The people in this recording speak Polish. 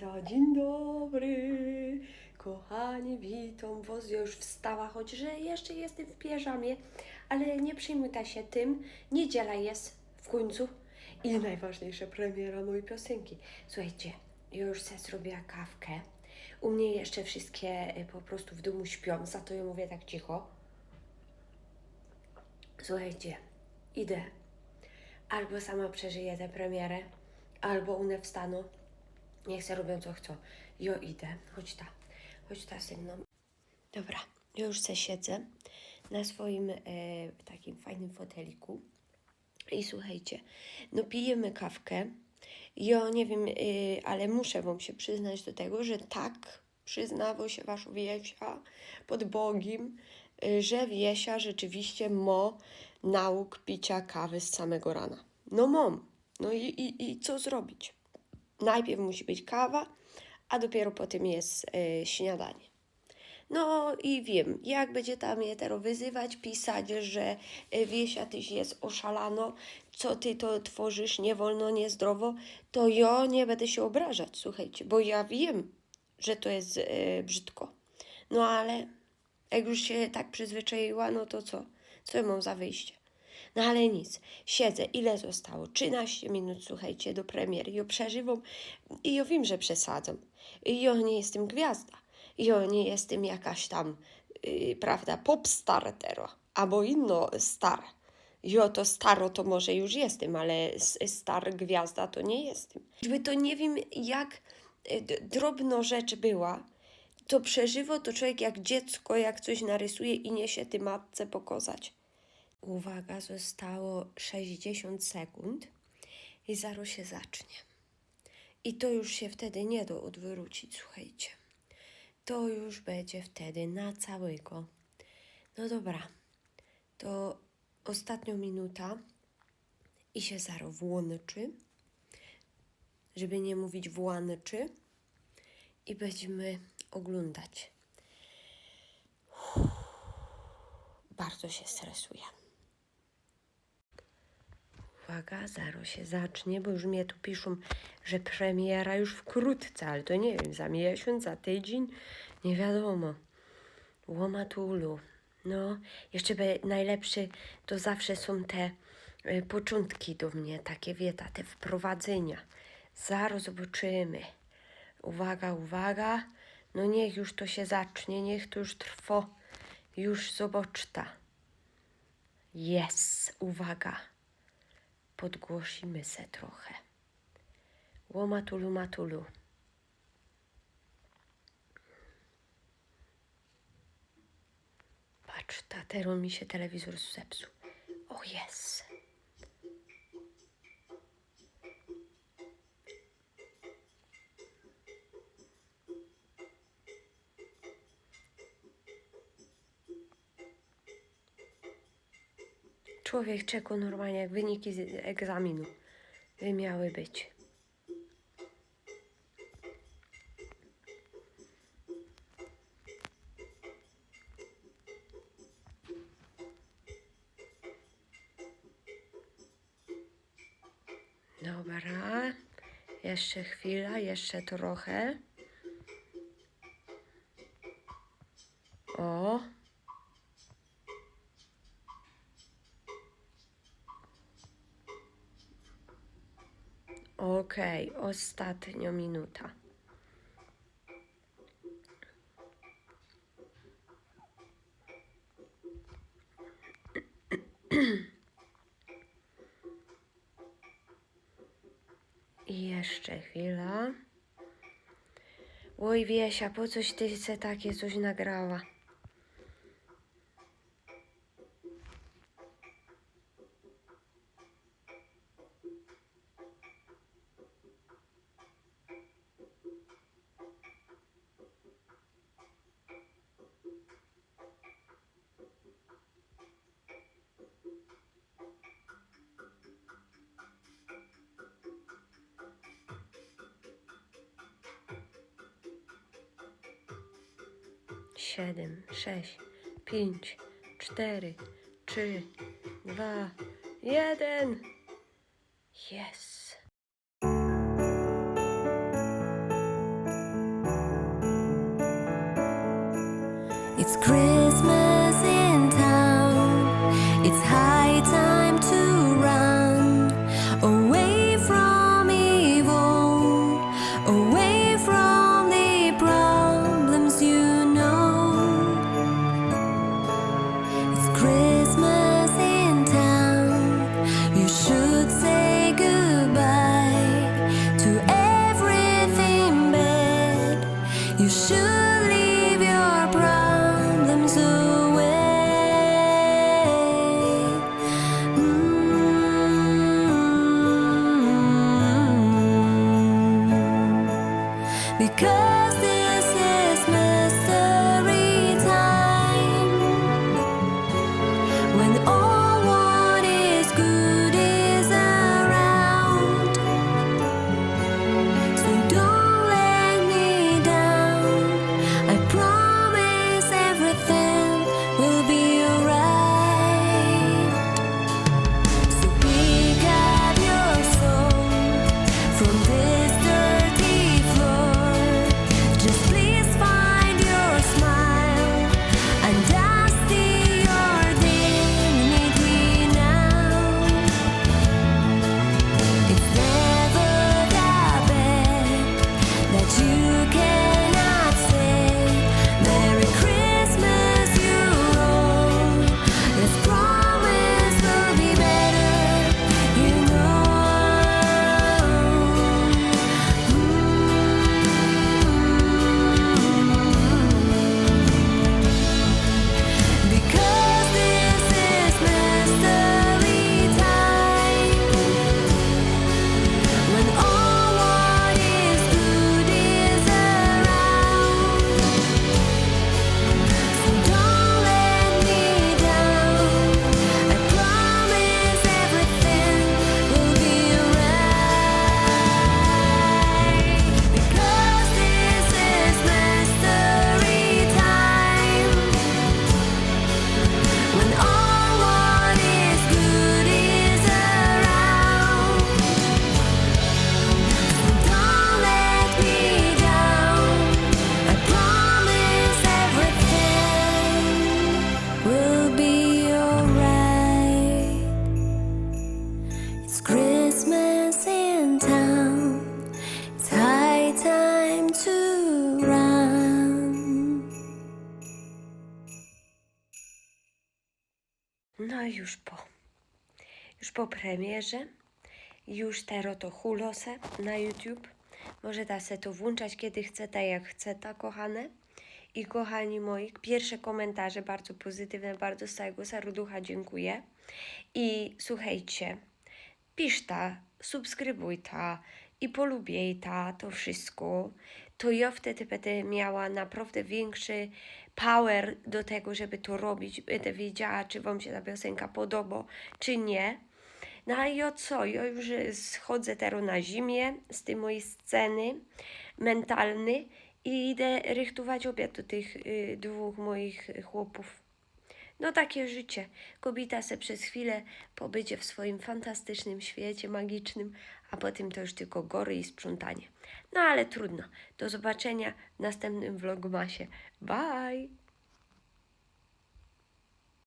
To dzień dobry, kochani, witam was. Ja już wstała, choć że jeszcze jestem w piżamie, ale nie przejmuj się tym. Niedziela jest w końcu i najważniejsza premiera mojej piosenki. Słuchajcie, ja już sobie zrobiła kawkę. U mnie jeszcze wszystkie y, po prostu w domu śpią, za to ja mówię tak cicho. Słuchajcie, idę. Albo sama przeżyję tę premierę, albo one wstaną. Niech se robią co chcą. Jo idę. Chodź ta. Chodź ta ze mną. Dobra, ja już se siedzę na swoim e, takim fajnym foteliku. I słuchajcie, no pijemy kawkę. Ja nie wiem, y, ale muszę wam się przyznać do tego, że tak przyznało się wasza Wiesia pod Bogiem, y, że Wiesia rzeczywiście ma nauk picia kawy z samego rana. No mam. No i, i, i co zrobić? Najpierw musi być kawa, a dopiero potem jest y, śniadanie. No i wiem, jak będzie tam je teraz wyzywać, pisać, że y, Wiesia, tyś jest oszalano, co ty to tworzysz nie wolno, niezdrowo, to ja nie będę się obrażać, słuchajcie, bo ja wiem, że to jest y, brzydko. No ale jak już się tak przyzwyczaiła, no to co? Co ja mam za wyjście? No ale nic, siedzę, ile zostało? 13 minut, słuchajcie, do premiery. Ja przeżywam i ja wiem, że przesadzam. I ja nie jestem gwiazda. I ja nie jestem jakaś tam, yy, prawda, popstar teraz, albo inno star. Jo, to staro to może już jestem, ale star gwiazda to nie jestem. Jakby to nie wiem, jak y, drobno rzecz była, to przeżywa to człowiek jak dziecko, jak coś narysuje i niesie ty matce pokazać. Uwaga, zostało 60 sekund i zaraz się zacznie. I to już się wtedy nie da odwrócić, słuchajcie. To już będzie wtedy na całego. No dobra, to ostatnia minuta i się zaraz włączy, żeby nie mówić włączy i będziemy oglądać. Bardzo się stresuję. Uwaga, zaraz się zacznie, bo już mnie tu piszą, że premiera już wkrótce, ale to nie wiem, za miesiąc, za tydzień, nie wiadomo. Łomatulu. No, jeszcze be, najlepszy to zawsze są te y, początki do mnie, takie wieta, te wprowadzenia. Zaraz zobaczymy. Uwaga, uwaga. No niech już to się zacznie, niech to już trwa. Już zobaczta. Jest, uwaga podgłosimy se trochę. Łomatulu matulu. Patrz, tatero mi się telewizor zepsuł. O jest. Człowiek czeka normalnie, jak wyniki z egzaminu by miały być. Dobra, jeszcze chwila, jeszcze trochę. Okej, ostatnia minuta. I jeszcze chwila. Oj, Wiesia, po coś ty se takie coś nagrała? siedem, sześć, pięć, cztery, trzy, dwa, jeden. Yes. It's Christmas. believe. No już po. Już po premierze. Już teraz to hulose na YouTube. Może da se to włączać kiedy chce, tak jak chce ta kochane. I kochani moi, pierwsze komentarze bardzo pozytywne, bardzo z całego dziękuję. I słuchajcie, pisz ta, subskrybuj ta i polubiej ta, to wszystko, to ja wtedy będę miała naprawdę większy power do tego, żeby to robić. Będę wiedziała, czy Wam się ta piosenka podoba, czy nie. No a ja co? Ja już schodzę teraz na zimie z tej mojej sceny mentalny i idę rychtować obiad do tych y, dwóch moich chłopów. No takie życie. Kobieta se przez chwilę pobycie w swoim fantastycznym świecie magicznym, a potem to już tylko gory i sprzątanie. No ale trudno. Do zobaczenia w następnym vlogmasie. Bye!